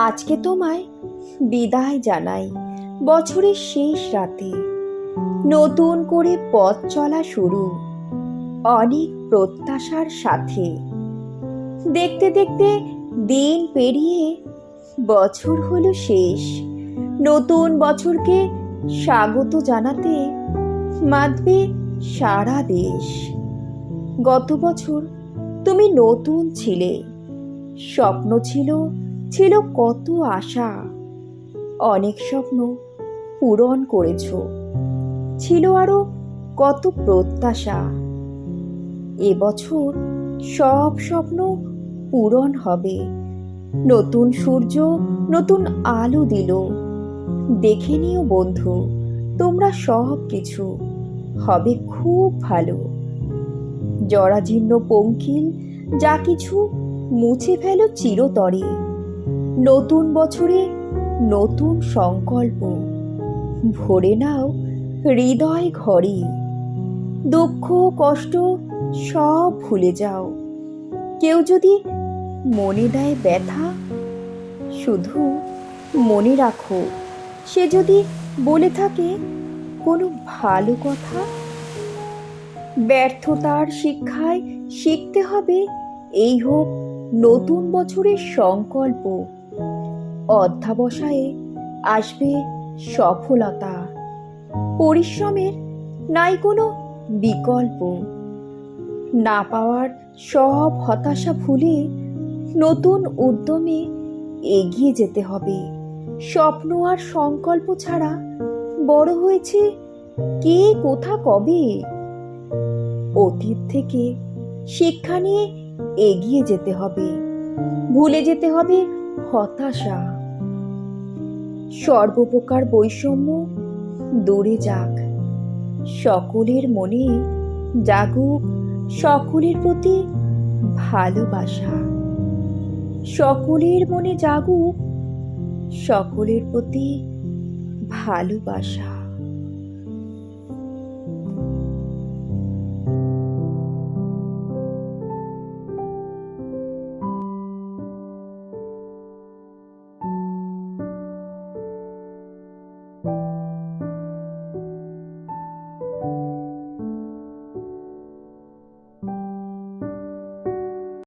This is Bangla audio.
আজকে তোমায় বিদায় জানাই বছরের শেষ রাতে। নতুন করে পথ চলা শুরু। অনেক প্রত্যাশার সাথে। দেখতে দেখতে দিন পেরিয়ে বছর হলো শেষ। নতুন বছরকে স্বাগত জানাতে মাতবে সারা দেশ। গত বছর তুমি নতুন ছিলে। স্বপ্ন ছিল ছিল কত আশা। অনেক স্বপ্ন পূরণ করেছ। ছিল আরও কত প্রত্যাশা। এবছর সব স্বপ্ন পূরণ হবে। নতুন সূর্য, নতুন আলো দিল। দেখে নিও বন্ধু, তোমরা সব কিছু হবে খুব ভালো। জরাজীর্ণ পঙ্কিল যা কিছু মুছে ফেলো চিরতরে। নতুন বছরে নতুন সংকল্প। ভরে নাও হৃদয় ঘরে দুঃখ, কষ্ট সব ভুলে যাও। কেউ যদি মনে দেয় ব্যথা, শুধু মনে রাখো। সে যদি বলে থাকে কোনো ভালো কথা, ব্যর্থতার শিক্ষায় শিখতে হবে। এই হোক নতুন বছরের সংকল্প। অধ্যাবসায়ে আসবে সফলতা। পরিশ্রমের নাই কোনো বিকল্প। না পাওয়ার সব হতাশা ভুলে নতুন উদ্যমে এগিয়ে যেতে হবে। স্বপ্ন আর সংকল্প ছাড়া বড় হয়েছে কে, কোথা, কবে? অতীত থেকে শিক্ষা নিয়ে এগিয়ে যেতে হবে। ভুলে যেতে হবে হতাশা। সর্বপ্রকার বৈষম্য দূরে যাক। সকলের মনে জাগুক সকলের প্রতি ভালোবাসা। সকলের মনে জাগুক সকলের প্রতি ভালোবাসা।